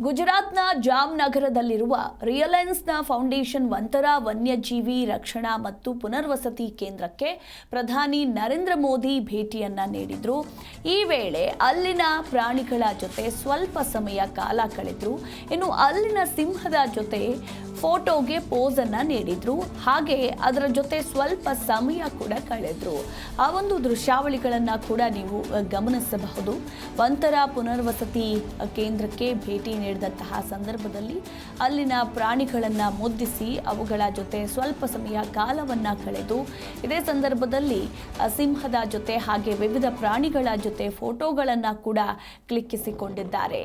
ಗುಜರಾತ್ನ ಜಾಮ್ನಗರದಲ್ಲಿರುವ ರಿಯಲೆನ್ಸ್ನ ಫೌಂಡೇಶನ್ ವಂತರ ವನ್ಯಜೀವಿ ರಕ್ಷಣಾ ಮತ್ತು ಪುನರ್ವಸತಿ ಕೇಂದ್ರಕ್ಕೆ ಪ್ರಧಾನಿ ನರೇಂದ್ರ ಮೋದಿ ಭೇಟಿಯನ್ನ ನೀಡಿದ್ರು. ಈ ವೇಳೆ ಅಲ್ಲಿನ ಪ್ರಾಣಿಗಳ ಜೊತೆ ಸ್ವಲ್ಪ ಸಮಯ ಕಾಲ ಕಳೆದ್ರು. ಇನ್ನು ಅಲ್ಲಿನ ಸಿಂಹದ ಜೊತೆ ಫೋಟೋಗೆ ಪೋಸ್ ಅನ್ನ ನೀಡಿದ್ರು. ಹಾಗೆ ಅದರ ಜೊತೆ ಸ್ವಲ್ಪ ಸಮಯ ಕೂಡ ಕಳೆದ್ರು. ಆ ಒಂದು ದೃಶ್ಯಾವಳಿಗಳನ್ನ ಕೂಡ ನೀವು ಗಮನಿಸಬಹುದು. ಒಂಥರ ಪುನರ್ವಸತಿ ಕೇಂದ್ರಕ್ಕೆ ಭೇಟಿ ನೀಡಿದಂತಹ ಸಂದರ್ಭದಲ್ಲಿ ಅಲ್ಲಿನ ಪ್ರಾಣಿಗಳನ್ನ ಮುದ್ದಿಸಿ ಅವುಗಳ ಜೊತೆ ಸ್ವಲ್ಪ ಸಮಯ ಕಾಲವನ್ನ ಕಳೆದು, ಇದೇ ಸಂದರ್ಭದಲ್ಲಿ ಸಿಂಹದ ಜೊತೆ ಹಾಗೆ ವಿವಿಧ ಪ್ರಾಣಿಗಳ ಜೊತೆ ಫೋಟೋಗಳನ್ನು ಕೂಡ ಕ್ಲಿಕ್ಕಿಸಿಕೊಂಡಿದ್ದಾರೆ.